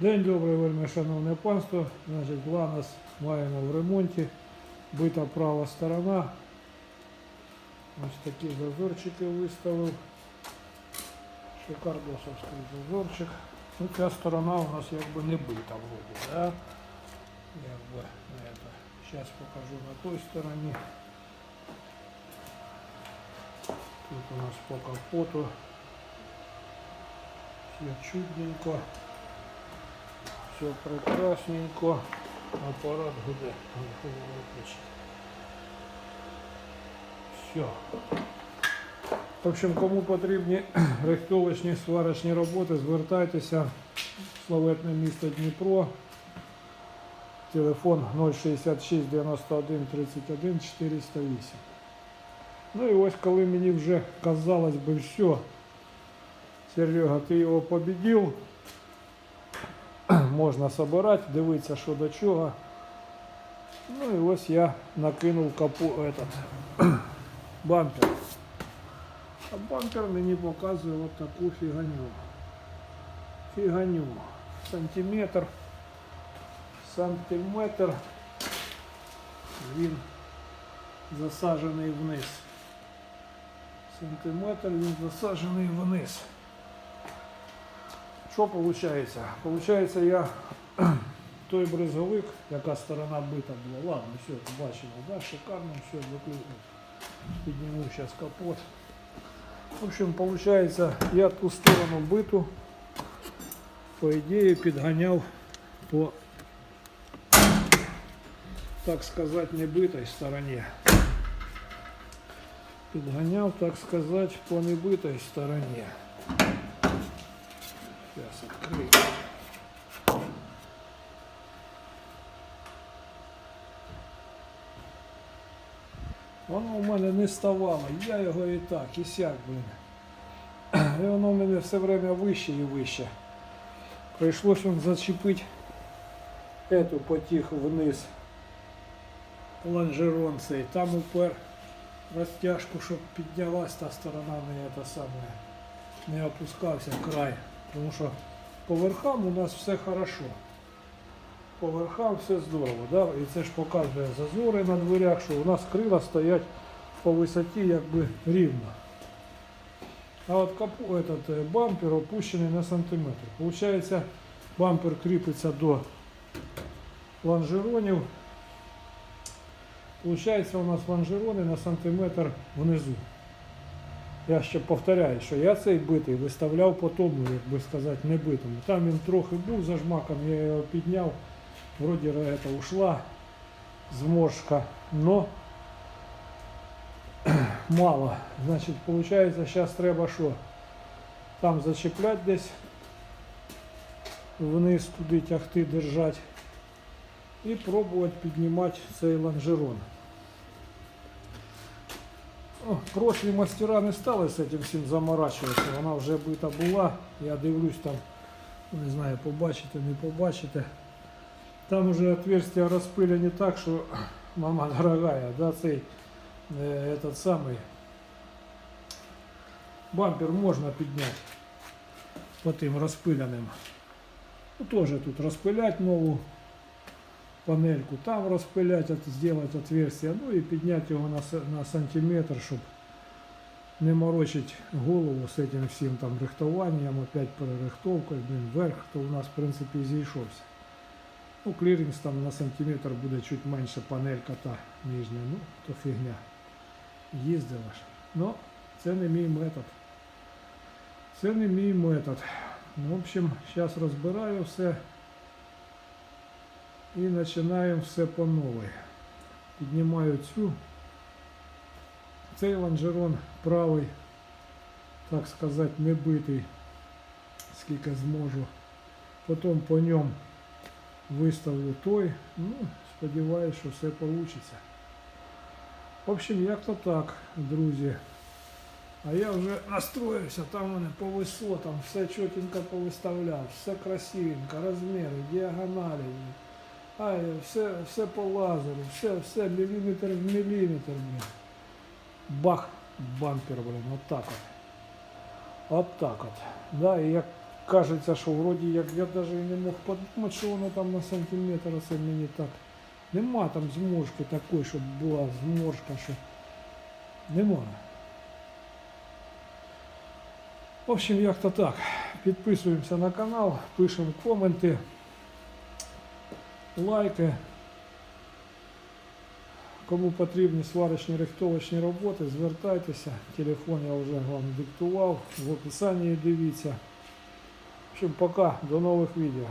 День добрий, вельми шановне панство. Значить, Ланос маємо в ремонті. Бита права сторона. Ось такі зазорчики виставив. Шикардосовський зазорчик. Ну, ця сторона у нас якби не бита вроді, да? Якби, это. Сейчас покажу на той стороні. Тут у нас по капоту. Все чудненько. Все прекрасненько. Апарат гуде. Все. В общем, кому потрібні рихтовочні сварочні роботи, звертайтеся. Славетне місто Дніпро. Телефон 066 91 31 408. Ну і ось коли мені вже казалось би все, Серега, ти його победив, можна собирати, дивитися, що до чого. Ну і ось я накинув капу этот, бампер. А бампер мені показує от таку фіганю. Фіганю. Сантиметр. Сантиметр. Він засаджений вниз. Сантиметр він засаджений вниз. Що виходить? Получається, я той бризговик, яка сторона бита була, ладно, все, бачимо, да, шикарно, все, викликнув. Підніму зараз капот. В общем, получается, я ту сторону биту, по ідеї, підганяв по, так сказати, небитій стороні. Підганяв, так сказати, по небитій стороні. Зараз відкрию. Воно у мене не ставало, я його і так, і сяк, блин. І воно у мене все время вище і вище. Прийшлось вам зачепити эту потіх вниз лонжерон цей. Там упер розтяжку, щоб піднялась та сторона не это саме, не опускався край. Тому що по верхам у нас все хорошо. По верхам все здорово, да? і це ж показує зазори на дверях, що у нас крила стоять по висоті якби рівно. А от капу, этот, е, бампер опущений на сантиметр. Получається, бампер кріпиться до лонжеронів. Получається у нас лонжерони на сантиметр внизу. Я ще повторяю, що я цей битий виставляв по тому, як би сказати, не битому. Там він трохи був зажмаком, я його підняв. Вроде это ушла зморшка, но мало. Значить, получается, зараз треба що? Там зачеплять десь, вниз туди тягти, держать і пробувати піднімати цей лонжерон. Прошлі мастера не стали з цим всім заморачуватися, вона вже бита була. Я дивлюсь там, не знаю, побачите, не побачите. Там уже отверстия распылены так, что мама дорогая, да, цей э, этот самый бампер можно поднять по тим розпиленим. Ну, тоже тут распылять новую панельку, там распылять, от, сделать отверстие, ну и поднять его на, с- на сантиметр, чтобы не морочить голову з этим всім там рихтуванням, опять перерихтовкою, блин, вверх, то у нас в принципі і зійшовся. Ну, клірінг там на сантиметр буде чуть менше панелька та нижня, ну, то фігня. Їздила ж. Ну, це не мій метод. Це не мій метод. Ну, в общем, зараз розбираю все і починаємо все по новій. Піднімаю цю. Цей лонжерон правий, так сказати, не битий, скільки зможу. Потім по ньому виставлю той. Ну, сподіваюся, що все вийде. В общем, як-то так, друзі. А я вже настроївся, там мене по висотам, все чотенько повиставляв, все красивенько, розміри, діагоналі. А, все, все по лазеру, все, все міліметр в міліметр. Блін. Бах, бампер, блін, от так от. От так от. Да, і як кажеться, що вроді як я навіть не мог подумати, що воно там на сантиметр, це мені так. Нема там зморшки такої, щоб була зморшка, що нема. В общем, як-то так. Підписуємося на канал, пишемо коменти, лайки. Кому потрібні сварочні рихтовочні роботи, звертайтеся. Телефон я вже вам диктував. В описанні дивіться. В общем, пока, до нових відео.